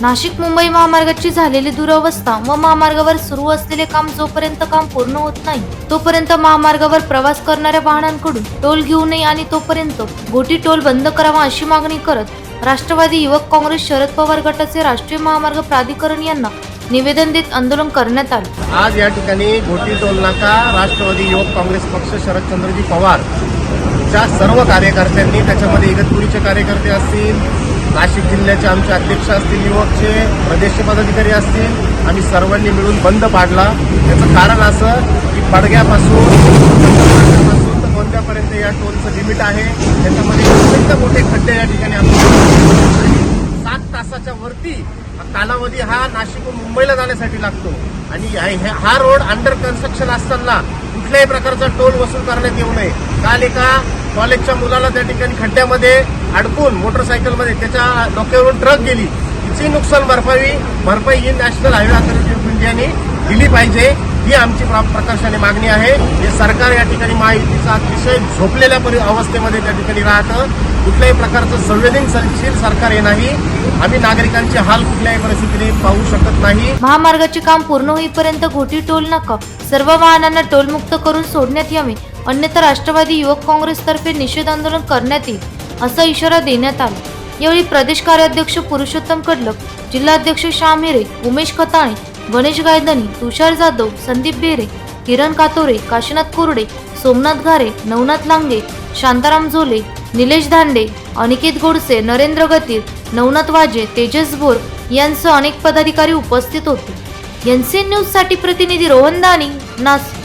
नाशिक मुंबई महामार्गाची झालेली दुरावस्था व महामार्गावर सुरू असलेले काम जोपर्यंत काम पूर्ण होत नाही तोपर्यंत महामार्गावर प्रवास करणाऱ्या वाहनांकडून टोल घेऊ नये आणि तोपर्यंत गोटी टोल बंद करावा अशी मागणी करत राष्ट्रवादी युवक काँग्रेस शरद पवार गटाचे राष्ट्रीय महामार्ग प्राधिकरण यांना निवेदन देत आंदोलन करण्यात आले. आज या ठिकाणी घोटी टोल नाका राष्ट्रवादी युवक काँग्रेस पक्ष शरदचंद्रजी पवार च्या सर्व कार्यकर्त्यांनी त्याच्यामध्ये इगतपुरीचे कार्यकर्ते असतील नाशिक जिल्ह्याचे आमचे अध्यक्ष असतील युवकचे प्रदेश पदाधिकारी असतील आम्ही सर्वांनी मिळून बंद पाडला. त्याचं कारण असं की पडग्यापासून तर कोणत्यापर्यंत या टोलचं लिमिट आहे. त्याच्यामध्ये अत्यंत मोठे खड्डे या ठिकाणी आम्ही सात तासाच्या वरती कालावधी हा नाशिकहून मुंबईला जाण्यासाठी लागतो. आणि हा रोड अंडर कन्स्ट्रक्शन असताना कुठल्याही प्रकारचा टोल वसूल करण्यात येऊ नये. काल एका कॉलेजच्या मुलाला त्या ठिकाणी खड्ड्यामध्ये अडकून मोटरसायकलमध्ये त्याच्या डोक्यावरून ट्रक गेली. तिची नुकसान भरपाई भरपाई ही नॅशनल हायवे अथॉरिटी ऑफ इंडियाने दिली पाहिजे. ही आमची प्रकाशाने प्रकर्षाने मागणी आहे. हे सरकार या ठिकाणी महायुतीचा अतिशय झोपलेल्या परि अवस्थेमध्ये त्या ठिकाणी राहतं. कुठल्याही प्रकारचं संवेदनशील सरकार हे नाही. आम्ही नागरिकांचे हाल कुठल्याही परिस्थितीने पाहू शकत नाही. महामार्गाचे काम पूर्ण होईपर्यंत घोटी टोल नाका. सर्व वाहनांना टोलमुक्त करून सोडण्यात यावे. अन्यथा राष्ट्रवादी युवक काँग्रेसतर्फे निषेध आंदोलन करण्यात येईल असा इशारा देण्यात आला. यावेळी प्रदेश कार्याध्यक्ष पुरुषोत्तम कडलक जिल्हाध्यक्ष श्याम हिरे उमेश खताणे गणेश गायदनी तुषार जाधव संदीप बेरे किरण कातोरे काशीनाथ कोरडे सोमनाथ घारे नवनाथ लांगे शांताराम झोले निलेश धांडे अनिकेत गोडसे नरेंद्र गतीर नवनाथ वाजे तेजस भोर यांसह अनेक पदाधिकारी उपस्थित होते. एन सी एन न्यूजसाठी प्रतिनिधी रोहन दानी नास